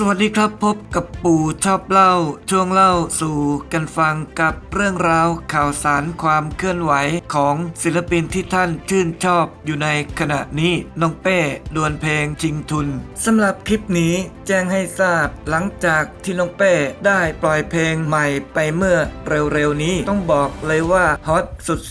สวัสดีครับพบกับปู่ชอบเล่า ช่วงเล่าสู่กันฟังกับเรื่องราวข่าวสารความเคลื่อนไหวของศิลปินที่ท่านชื่นชอบอยู่ในขณะนี้น้องเป้ดวลเพลงชิงทุนสำหรับคลิปนี้แจ้งให้ทราบหลังจากที่น้องเป้ได้ปล่อยเพลงใหม่ไปเมื่อเร็วๆนี้ต้องบอกเลยว่าฮอต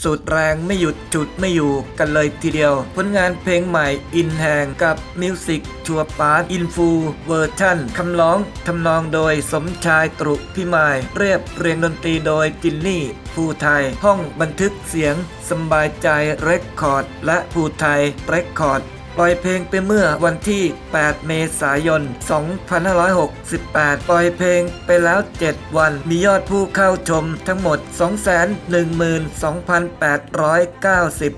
สุดๆ แรงไม่หยุดจุดไม่อยู่กันเลยทีเดียว ผลงานเพลงใหม่อินแหงกับมิวสิกชัวปาร์ตอินฟูเวอร์ชันคำร้องทำนองโดยสมชายตรุพิมาย เรียบเรียงดนตรีโดยจินนี่ภูไทย ห้องบันทึกเสียงสบายใจเรคคอร์ด และภูไทยเรคคอร์ด ปล่อยเพลงไปเมื่อวันที่ 8 เมษายน 2568 ปล่อยเพลงไปแล้ว 7 วัน มียอดผู้เข้าชมทั้งหมด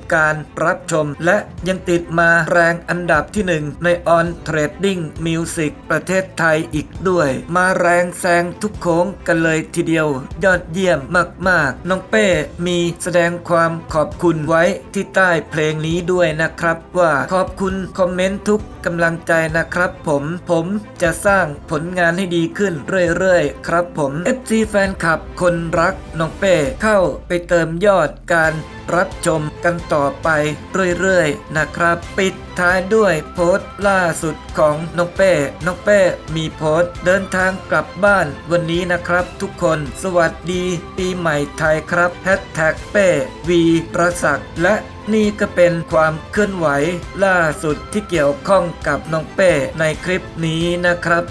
212,890 การรับชม และยังติดมาแรงอันดับที่ 1 ใน On Trading Music ประเทศไทยอีกด้วย มาแรงแซงทุกโค้งกันเลยทีเดียว ยอดเยี่ยมมาก ๆ น้องเป้มีแสดงความขอบคุณไว้ที่ใต้เพลงนี้ด้วยนะครับว่าขอบคุณคอมเมนต์ทุกกำลังใจนะครับผม ผมจะสร้างผลงานให้ดีขึ้นเรื่อยๆ ครับผม FC แฟนคลับคนรักน้องเป้เข้าไปเติมยอดการรับชมกันต่อไปเรื่อยๆ นะครับ ปิดท้ายด้วยโพสต์ล่าสุดของน้องเป้น้องเป้มีโพสต์เดินทางกลับบ้านวันนี้นะครับ ทุกคนสวัสดีปีใหม่ไทยครับแฮชแท็กเป้วีประศักดิ์และ นี่ก็เป็นความเคลื่อนไหวล่าสุดที่เกี่ยวข้องกับน้องเป้ในคลิปนี้นะครับ